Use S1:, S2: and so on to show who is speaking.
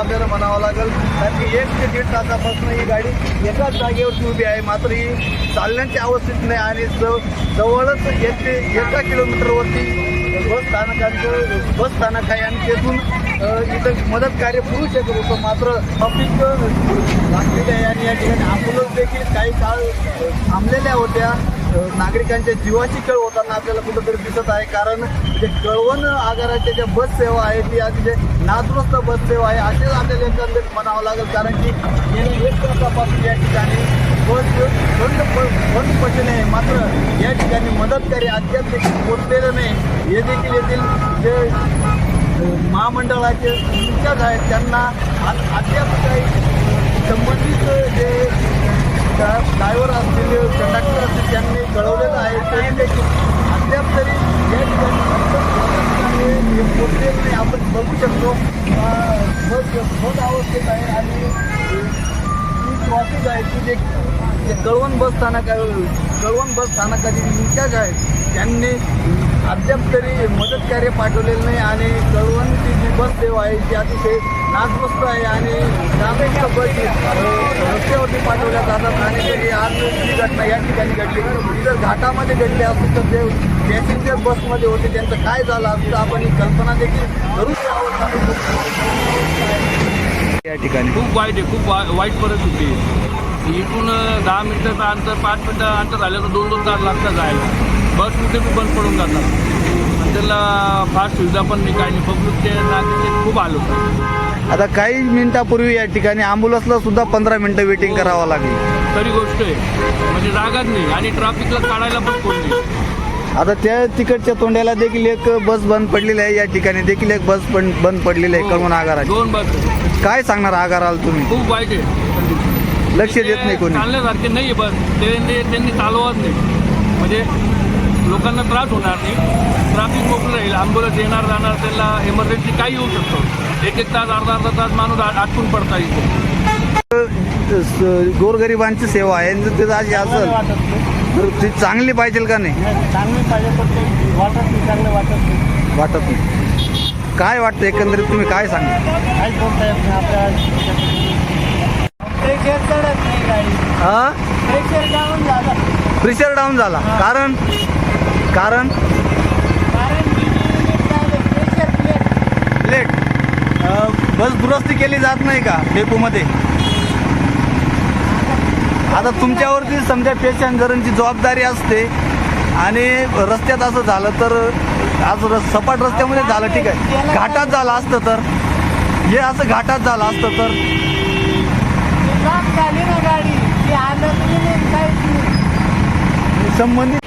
S1: आपल्याला म्हणावं लागेल. कारण की एक ते दीड तासापासून ही गाडी एकाच जागेवरती उभी आहे. मात्र ही चालण्याच्या अवस्थेत नाही आणि जवळच एक ते एका किलोमीटरवरती बस स्थानकांचं बस स्थानक आहे आणि तेथून इथं मदत कार्य करू शकत होतं. मात्र पब्लिक लागलेली आहे आणि या ठिकाणी ॲम्ब्युलन्स देखील काही काळ थांबलेल्या होत्या. नागरिकांच्या जीवाची खेळ होताना आपल्याला कुठंतरी दिसत आहे. कारण जे कळवण आगाराच्या ज्या बस सेवा आहे ती अतिशय नादुरुस्त बस सेवा आहे. असेच आपल्याला एकंदरीत म्हणावं लागेल. कारण की गेल्या एक तासापासून या ठिकाणी बस बंद प- बंद पडलेली आहे मात्र या ठिकाणी मदतकारी अद्याप देखील पोचलेलं नाही हे देखील येथील जे महामंडळाचे इंचार्ज आहेत त्यांना आ- अद्याप काही संबंधित जे ड्रायव्हर असतील कंडक्टर असतील त्यांनी कळवलेलं आहे तरी देखील अद्याप तरी या ठिकाणी पोचलेलं नाही आपण बघू शकतो बस बस आवश्यक आहे आणि ती ट्रॉफिक आहे ती देखील जे कळवण बस स्थानक आहे कळवण बस स्थानकाचे जे इन्चार्ज आहेत त्यांनी अद्याप तरी मदत कार्य पाठवलेलं नाही आणि कळवणची जी बस सेवा आहे ती अतिशय नादग्रस्त आहे आणि ग्रामीण बस रस्त्यावरती पाठवल्या जातात आणि तरी आज जी घटना या ठिकाणी घडली. ती जर घाटामध्ये घडली असती तर जे पॅसेंजर बसमध्ये होते त्यांचं काय झालं असतं आपण ही कल्पना देखील करू या ठिकाणी.
S2: खूप वाईट आहे खूप वा वाईट परिस्थिती आहे. इथून दहा मिनिटाचं अंतर पाच मिनिटं अंतर झालं तर दोन दोन तास लागतात जायला. बस कुठे बी बंद पडून जातात. आणि त्याला फार सुविधा पण नाही काही नाही. पब्लिकचे नागरिक खूप आलो.
S1: आता काही मिनिटापूर्वी या ठिकाणी अँब्युलन्सला सुद्धा पंधरा मिनिटं वेटिंग करावं लागली.
S2: तरी गोष्ट आहे. म्हणजे जागाच नाही. आणि ट्रॅफिकला काढायला पण कोण नाही.
S1: आता त्या तिकडच्या तोंड्याला देखील एक बस बंद पडलेली आहे. या ठिकाणी देखील एक बस पण बंद पडलेली आहे. कळवण आगाराची.
S2: दोन बस.
S1: काय सांगणार आगाराला तुम्ही?
S2: खूप वाईट आहे.
S1: लक्ष देत नाही कोणी.
S2: चालण्यासारखे नाही आहे बस. ते ते- त्यांनी चालवत नाही. म्हणजे लोकांना त्रास होणार नाही. ट्रॅफिक मोकळं राहील. ॲम्ब्युलन्स येणार जाणार त्याला इमर्जन्सी काही येऊ शकतो. एक एक तास अर्धा अर्धा तास माणूस आटकून पडता येतो
S1: गोरगरिबांची सेवा आहे. अशी असेल. तर ती चांगली पाहिजे का नाही?
S3: चांगली पाहिजे पण ते वाटत नाही चांगलं वाटत नाही.
S1: वाटत नाही. काय वाटतं एकंदरीत? तुम्ही काय सांगा
S3: काहीच बोलता येत नाही. आपल्या प्रेशर चढत नाही गाडी
S1: हा
S3: प्रेशर डाऊन झालं.
S1: प्रेशर डाऊन झाला. कारण? कारण?
S3: कारण प्रेशर प्लेट
S1: लेट बस दुरुस्ती केली जात नाही का डेपोमध्ये? आता तुमच्यावरती समजा पेशंजरांची जबाबदारी असते आणि रस्त्यात असं झालं तर आज रस सपाट रस्त्यामध्ये झालं ठीक आहे. घाटात झालं असतं तर? हे असं घाटात झालं असतं तर?
S3: गाडी.
S1: संबंधित